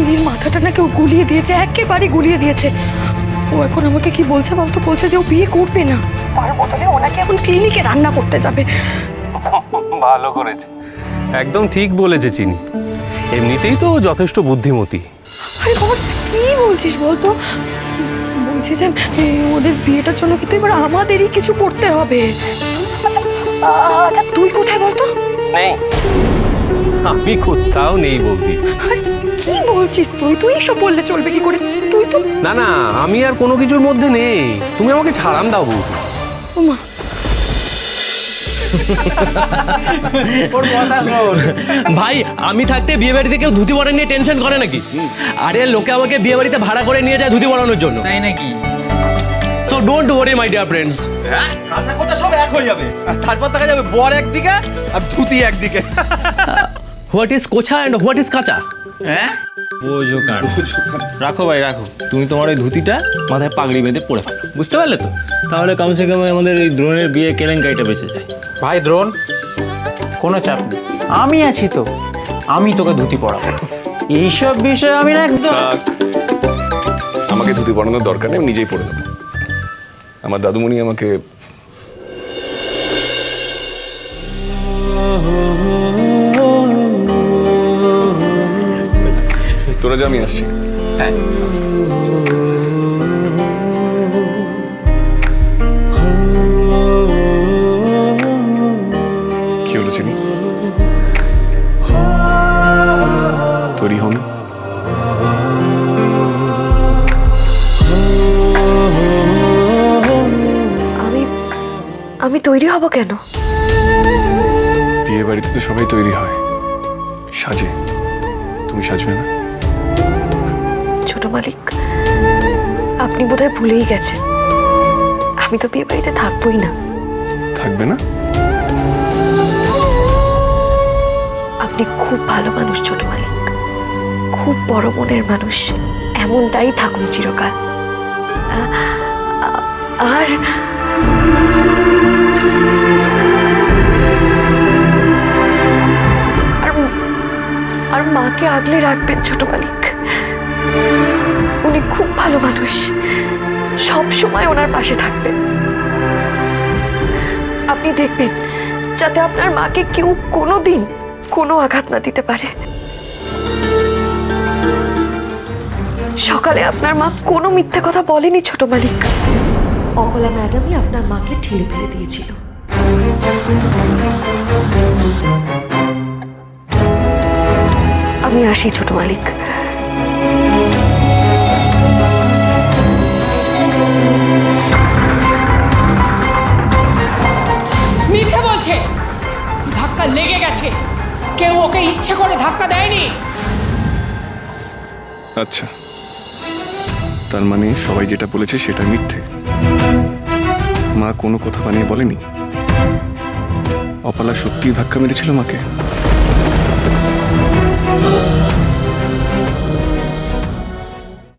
চিনির মাথাটা না কেউ গুলিয়ে দিয়েছে একেবারে গুলিয়ে দিয়েছে। ও এখন আমাকে কি বলছে বলতো? বলছে যে ও বিয়ে করবে না। তার বদলে ওনাকে এখন ক্লিনিকে রান্না করতে যাবে। ভালো করেছে। একদম ঠিক বলেছে চিনি। এমনিতেই তো যথেষ্ট বুদ্ধিমতী। আরে বাবা কি বলছিস বলতো? বলছি যে ওদের বিয়েটার জন্য কিন্তু এবার আমাদেরই কিছু করতে হবে। আচ্ছা আচ্ছা তুই কোথায় বলতো? নেই। আমি কোথাও নেই বৌদি। আর কি বলছিস তুই? তুই এসব বললে চলবে কি করে? তুই তো না না আমি আর কোনো কিছুর মধ্যে নেই। তুমি আমাকে ছাড়ান দাও বৌদি। ওমা ভাই আমি থাকতে বিয়ে বাড়িতে কেউ ধুতি পরা নিয়ে টেনশন করে নাকি? আরে লোকে আমাকে বিয়ে বাড়িতে ভাড়া করে নিয়ে যায় ধুতি পরানোর জন্য। তাই নাকি? So don't worry my dear friends কাঁচা কোথা সব এক হয়ে যাবে। আর তারপর দেখা যাবে বর একদিকে আর ধুতি একদিকে। হোয়াট ইজ কোছা অ্যান্ড হোয়াট ইজ কাঁচা? হ্যাঁ? বোঝো কার রাখো ভাই রাখো। তুমি তোমার ওই ধুতিটা মাথায় পাগড়ি বেঁধে পরে ফেলো। বুঝতে পারলে তো? তাহলে কমসে কম আমাদের এই দ্রোণের বিয়ে কেলেঙ্কারিটা বেঁচে যায়। ভাই দ্রোণ কোনো চাপ নেই। আমি আছি তো। আমি তোকে ধুতি পড়াবো এইসব বিষয়ে আমি একদম আমাকে ধুতি পরানোর দরকার নেই আমি নিজেই পরে দেবো আমার দাদুমণি আমাকে তোরা যা আমি আসছি। হ্যাঁ। কি হলো চিনি? তৈরি হওনি আমি আমি তৈরি হব কেন? বিয়ে বাড়িতে তো সবাই তৈরি হয়। সাজে। তুমি সাজবে না? ছোট মালিক। আপনি বোধহয় ভুলেই গেছেন। আমি তো বিয়ে বাড়িতে থাকবোই না। থাকবে না? আপনি খুব ভালো মানুষ ছোট মালিক। খুব বড় মনের মানুষ। এমনটাই থাকুন চিরকাল। আর আর মাকে আগলে রাখবেন ছোট মালিক। উনি খুব ভালো মানুষ। সব সময় ওনার পাশে থাকবেন। আপনি দেখবেন, যাতে আপনার মাকে কেউ কোনো দিন কোনো আঘাত না দিতে পারে। সকালে আপনার মা কোনো মিথ্যে কথা বলেনি ছোট মালিক। অবলা ম্যাডামই আপনার মাকে ঠেলে ফেলে দিয়েছিল। আমি আসি ছোট মালিক। ওকে ইচ্ছে করে ধাক্কা দেয়নি। আচ্ছা। তার মানে সবাই যেটা বলেছে সেটা মিথ্যে। মা কোনো কথা বানিয়ে বলেনি? অপালা সত্যিই ধাক্কা মেরেছিল মাকে?